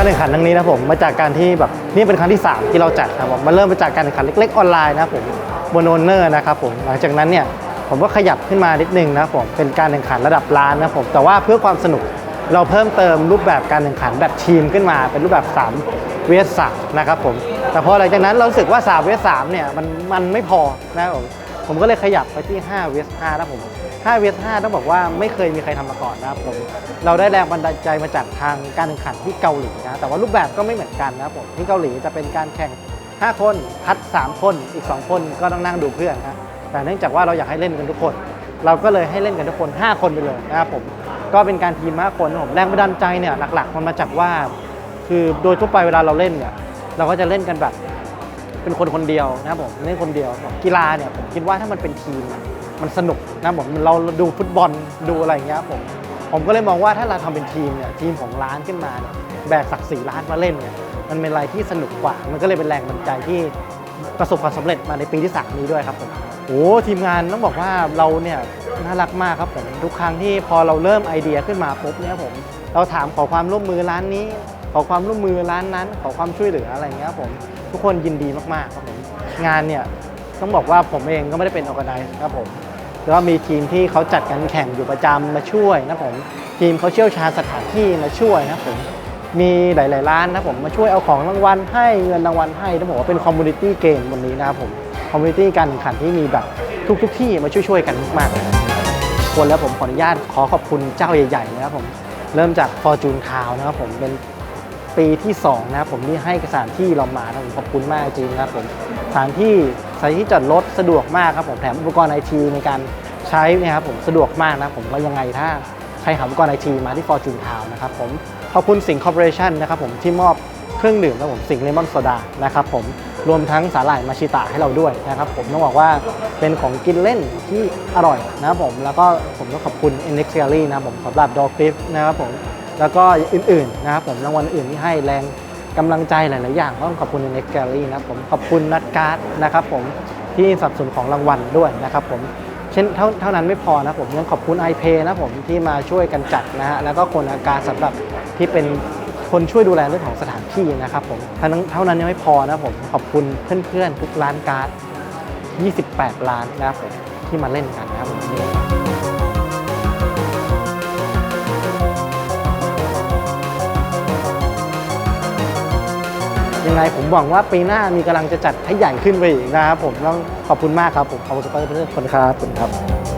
การแข่งขันครั้งนี้นะผมมาจากการที่แบบนี่เป็นครั้งที่ 3 ที่เราจัดครับผมมันเริ่มมาจากการแข่งขันเล็ก ๆ ออนไลน์นะผมบนโอนเนอร์นะครับผมหลังจากนั้นเนี่ยผมก็ขยับขึ้นมานิดนึงนะผมเป็นการแข่งขันระดับล้านนะผมแต่ว่าเพื่อความสนุกเราเพิ่มเติมรูปแบบการแข่งขันแบบทีมขึ้นมาเป็นรูปแบบ3เวสามนะครับผมแต่พอหลังจากนั้นเราสึกว่า3เวสามเนี่ยมันมันไม่พอนะผมผมก็เลยขยับไปที่5เวส5นะผม 5เวส5ต้องบอกว่าไม่เคยมีใครทำมาก่อนนะครับผม เราได้แรงบันดาลใจมาจากทางการแข่งขันที่เกาหลีนะ แต่ว่ารูปแบบก็ไม่เหมือนกันนะครับผม ที่เกาหลีจะเป็นการแข่ง 5 คนคัด 3 คน อีก 2 คนก็ต้องนั่งดูเพื่อนนะ แต่เนื่องจากว่าเราอยากให้เล่นกันทุกคน เราก็เลยให้เล่นกันทุกคน 5 คนไปเลยนะครับผม ก็เป็นการทีม5คนนะครับผมแรงบันดาลใจเนี่ยหลักๆ มันมาจากว่า คือโดยทั่วไปเวลาเราเล่นเนี่ย เราก็จะเล่นกันแบบเป็นคนคนเดียวนะครับผมเล่นคนเดียว กีฬาเนี่ยผมคิดว่าถ้ามันเป็นทีมอะ มันสนุกนะผมเราดูฟุตบอลดูอะไรอย่างเงี้ยผมผมก็เลยมองว่าถ้าเราทำเป็นทีมเนี่ยทีมของร้านขึ้นมาเนี่ยแบกศักดิ์ศรีร้านมาเล่นเนี่ยมันเป็นอะไรที่สนุกกว่า มันก็เลยเป็นแรงบันดาลใจที่ประสบความสำเร็จมาในปีที่สามนี้ด้วยครับผมโอ้ทีมงานต้องบอกว่าเราเนี่ยน่ารักมากครับผมทุกครั้งที่พอเราเริ่มไอเดียขึ้นมาปุ๊บเนี่ยผมเราถามขอความร่วมมือร้านนี้ ขอความร่วมมือร้านนั้น ขอความช่วยเหลืออะไรเงี้ยผมทุกคนยินดีมากๆครับผมงานเนี่ย ต้องบอกว่าผมเองก็ไม่ได้เป็นออแกไนซ์ครับผมแล้วก็มีทีมที่เขาจัดการแข่งอยู่ประจำมาช่วยนะผมทีมเขาเชี่ยวชาญสถานที่มาช่วยนะผมมีหลาย ๆ ร้านนะผมมาช่วยเอาของรางวัลให้เงินรางวัลให้ต้องบอกว่าเป็นคอมมูนิตี้เกมวันนี้นะครับผมคอมมูนิตี้การแข่งขันที่มีแบบทุกๆที่มาช่วย ๆ กันมากๆเลยครับคนแล้วผมขออนุญาตขอขอบคุณเจ้าใหญ่ ๆ นะครับผมเริ่มจาก Fortune c o w นะครับผมเป็น ปีที่2นะครับผมที่ให้สถานที่เรามานะผมขอบคุณมากจริงนะครับผมสถานที่สถานที่จอดรถสะดวกมากครับผมแถมอุปกรณ์ไอทีในการใช้นะครับผมสะดวกมากนะครับผมก็ยังไงถ้าใครหาอุปกรณ์ไอทีมาที่ Fortune c o w นะครับผมขอบคุณสิงห์คอร์ปอเรชั่นนะครับผมที่มอบเครื่องดื่มนะครับผมสิงห์เลมอนโซดานะครับผมรวมทั้งสาหร่ายมาชิตะให้เราด้วยนะครับผมต้องบอกว่าเป็นของกินเล่นที่อร่อยนะครับผมแล้วก็ผมต้องขอบคุณ n x s e r y นะครับผมสำหรับดอ c คลิฟนะครับผม แล้วก็อื่นๆนะครับผมรางวัลอื่นที่ให้แรงกำลังใจหลาย ๆ อย่างก็ต้องขอบคุณ n x s e r y นะครับผมขอบคุณนัดการ์ดนะครับผมที่สนับสนุนของรางวัลด้วยนะครับผมเช่นเท่าเท่านั้นไม่พอนะผมยังขอบคุณ iPay นะผมที่มาช่วยกันจัดนะฮะแล้วก็คนอาการสำหรับที่เป็นคนช่วยดูแลเรื่องของสถานที่นะครับผมเท่านั้นเท่านั้นยังไม่พอนะผมขอบคุณเพื่อน ๆ ทุกร้านการ์ด 28 ล้านนะครับผมที่มาเล่นกันนะครับผม ยังไงผมหวังว่าปีหน้ามีกำลังจะจัดให้ใหญ่ขึ้นไปอีกนะครับผมต้องขอบคุณมากครับผมขอบคุณทุกคนทุกคนครับขอบคุณครับ